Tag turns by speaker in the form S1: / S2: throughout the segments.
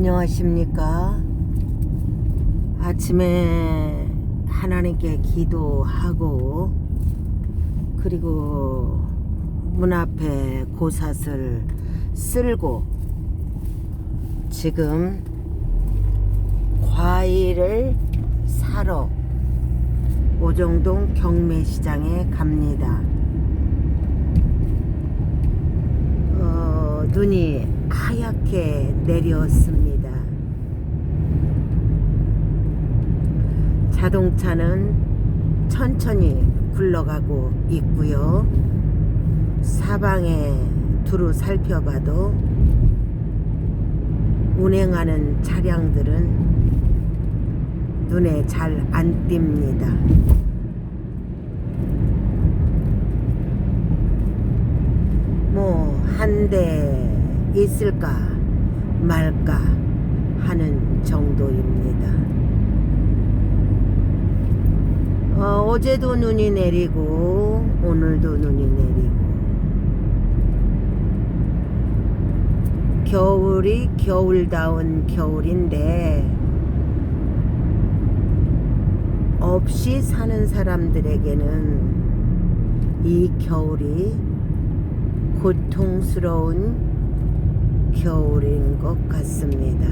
S1: 안녕하십니까. 아침에 하나님께 기도하고, 그리고 문 앞에 고삿을 쓸고, 지금 과일을 사러 오정동 경매시장에 갑니다. 어, 눈이 하얗게 내렸습니다. 자동차는 천천히 굴러가고 있고요. 사방에 두루 살펴봐도 운행하는 차량들은 눈에 잘 안 띕니다. 뭐 한 대 있을까 말까 하는 정도입니다. 어, 어제도 눈이 내리고 오늘도 눈이 내리고 겨울이 겨울다운 겨울인데 없이 사는 사람들에게는 이 겨울이 고통스러운 겨울인 것 같습니다.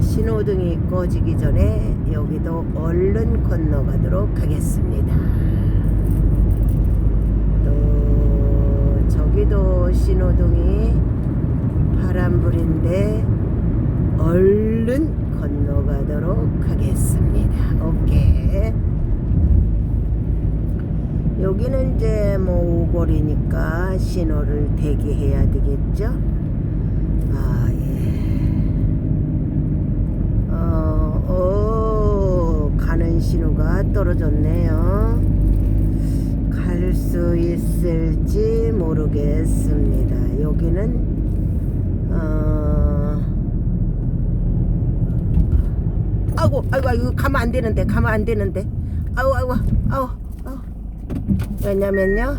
S1: 신호등이 꺼지기 전에 여기도 얼른 건너가도록 하겠습니다. 또 저기도 신호등이 파란불인데 얼른 건너가도록 하겠습니다. 오케이. 이제 뭐 오거리니까 신호를 대기해야 되겠죠? 아, 예. 어, 어, 가는 신호가 떨어졌네요. 갈 수 있을지 모르겠습니다. 여기는, 어, 아이고, 아이고, 아이고, 가면 안 되는데, 가면 안 되는데. 아우, 아우, 아우. 왜냐면요,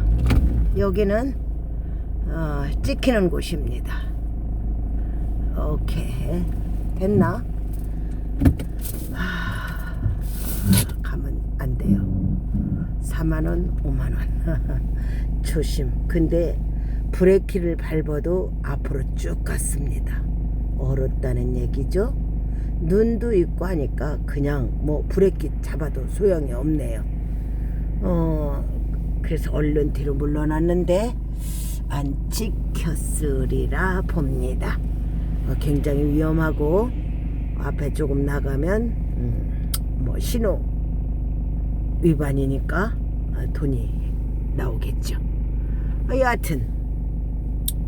S1: 여기는, 어, 찍히는 곳입니다. 오케이. 됐나? 하, 가면 안 돼요. 4만원, 5만원. 조심. 근데 브레이크를 밟아도 앞으로 쭉 갔습니다. 얼었다는 얘기죠. 눈도 있고 하니까 그냥 뭐 브레이크 잡아도 소용이 없네요. 어, 그래서 얼른 뒤로 물러났는데 안 찍혔으리라 봅니다. 어, 굉장히 위험하고 앞에 조금 나가면 음, 뭐 신호 위반이니까 아, 돈이 나오겠죠. 어, 여하튼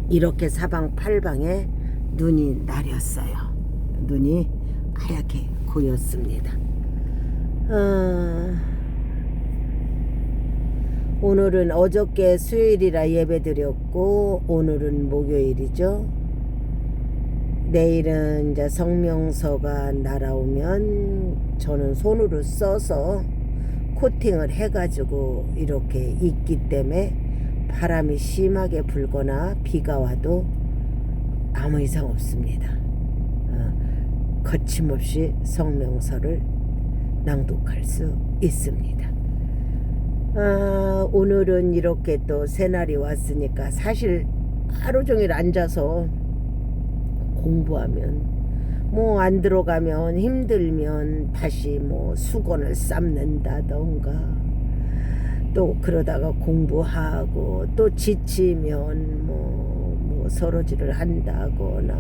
S1: 이렇게 사방팔방에 눈이 내렸어요. 눈이 하얗게 고였습니다. 어, 오늘은 어저께 수요일이라 예배드렸고 오늘은 목요일이죠. 내일은 이제 성명서가 날아오면 저는 손으로 써서 코팅을 해가지고 이렇게 있기 때문에 바람이 심하게 불거나 비가 와도 아무 이상 없습니다. 어, 거침없이 성명서를 낭독할 수 있습니다. 아, 오늘은 이렇게 또 새날이 왔으니까 사실 하루 종일 앉아서 공부하면 뭐 안 들어가면 힘들면 다시 뭐 수건을 삶는다던가 또 그러다가 공부하고 또 지치면 뭐, 뭐 서로지를 한다거나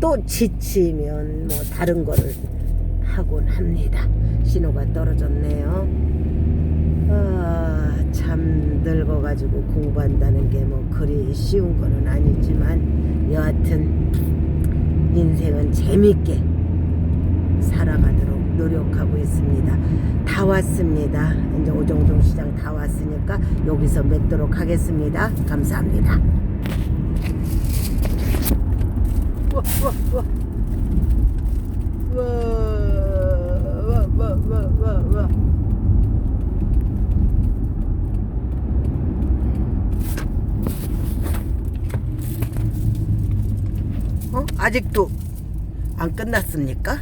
S1: 또 지치면 뭐 다른 거를 하곤 합니다. 신호가 떨어졌네요. 아, 참 늙어가지고 공부한다는 게 뭐 그리 쉬운 거는 아니지만 여하튼 인생은 재밌게 살아가도록 노력하고 있습니다. 다 왔습니다. 이제 오정동 시장 다 왔으니까 여기서 맺도록 하겠습니다. 감사합니다. 우와, 우와, 우와. 우와, 우와, 우와, 우와, 우와. 아직도 안 끝났습니까?